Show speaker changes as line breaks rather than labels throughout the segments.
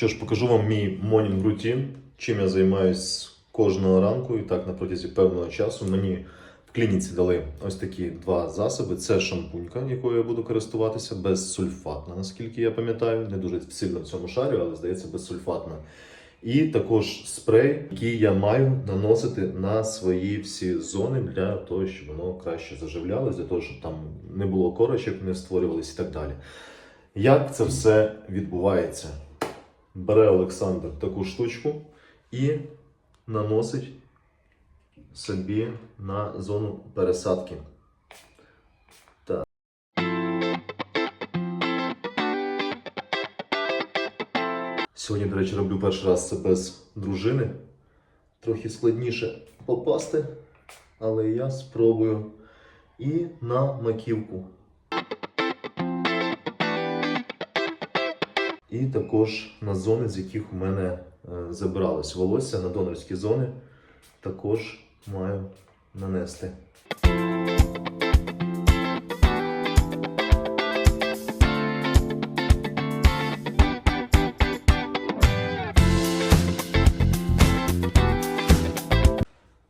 Що ж, покажу вам мій morning routine, чим я займаюсь кожного ранку і так на протязі певного часу. Мені в клініці дали ось такі два засоби. Це шампунька, якою я буду користуватися, безсульфатна, наскільки я пам'ятаю. Не дуже сильно в цьому шарю, але здається, безсульфатна. І також спрей, який я маю наносити на свої всі зони для того, щоб воно краще заживлялось, для того, щоб там не було корочок, не створювались і так далі. Як це все відбувається? Бере Олександр таку штучку і наносить собі на зону пересадки. Сьогодні, до речі, роблю перший раз це без дружини. Трохи складніше попасти, але я спробую. І на маківку. І також на зони, з яких у мене е, забиралось волосся, на донорські зони також маю нанести.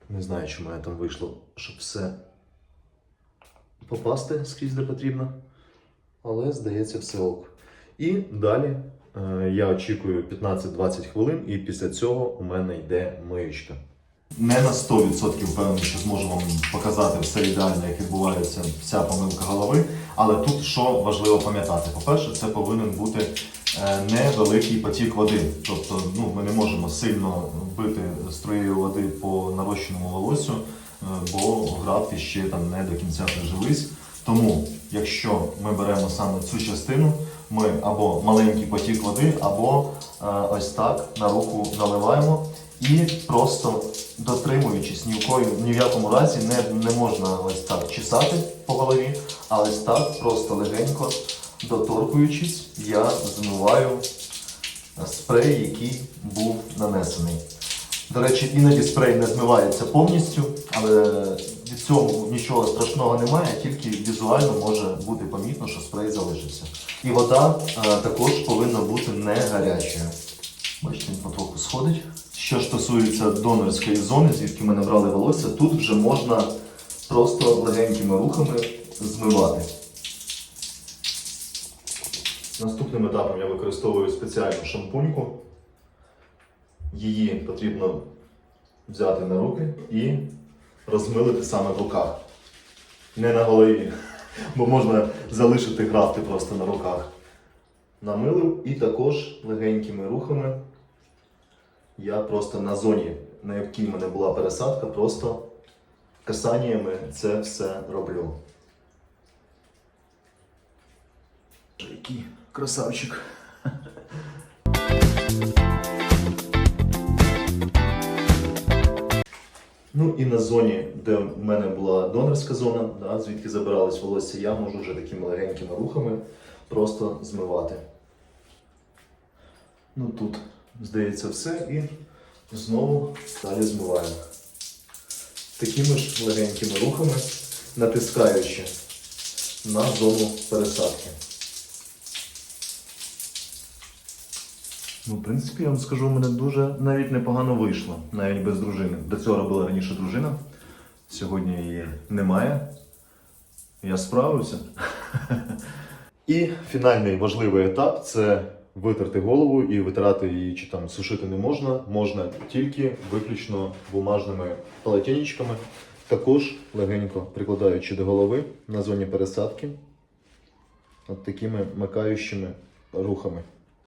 Не знаю, чи мене там вийшло, щоб все попасти скрізь де потрібно. Але здається, все ок. І далі е, я очікую 15-20 хвилин, і після цього у мене йде миючка. Не на 100% впевнений, що зможу вам показати все ідеально, як відбувається вся помилка голови. Але тут що важливо пам'ятати: по-перше, це повинен бути е, невеликий потік води. Тобто, ну, ми не можемо сильно бити струєю води по нарощеному волосю, е, бо градки ще там не до кінця прижились. Тому, якщо ми беремо саме цю частину, ми або маленький потік води, або е, ось так на руку наливаємо і просто дотримуючись ні в кої, ні в якому разі не, не можна ось так чесати по голові, а ось так просто легенько доторкуючись, я змиваю спрей, який був нанесений. До речі, іноді спрей не змивається повністю, але від цього нічого страшного немає, тільки візуально може бути помітно, що спрей залишився. І вода е, також повинна бути не гарячою. Бачите, він потроху сходить. Що стосується донорської зони, звідки ми набрали волосся, тут вже можна просто легенькими рухами змивати. Наступним етапом я використовую спеціальну шампуньку. Її потрібно взяти на руки і розмилити саме в руках. Не на голові, бо можна залишити графти просто на руках. Намилив і також легенькими рухами я просто на зоні, на якій мене була пересадка, просто касаннями це все роблю. Який красавчик. Ну і на зоні, де в мене була донорська зона, да, звідки забиралось волосся, я можу вже такими легенькими рухами просто змивати. Ну тут, здається, все і знову далі змиваю. Такими ж легенькими рухами, натискаючи на зону пересадки. Ну, в принципі, я вам скажу, у мене дуже навіть непогано вийшло, навіть без дружини. До цього робила раніше дружина. Сьогодні її немає. Я справився. І фінальний важливий етап це витерти голову і витирати її чи там сушити не можна. Можна тільки виключно бумажними полотенечками. Також легенько прикладаючи до голови на зоні пересадки от такими макаючими рухами.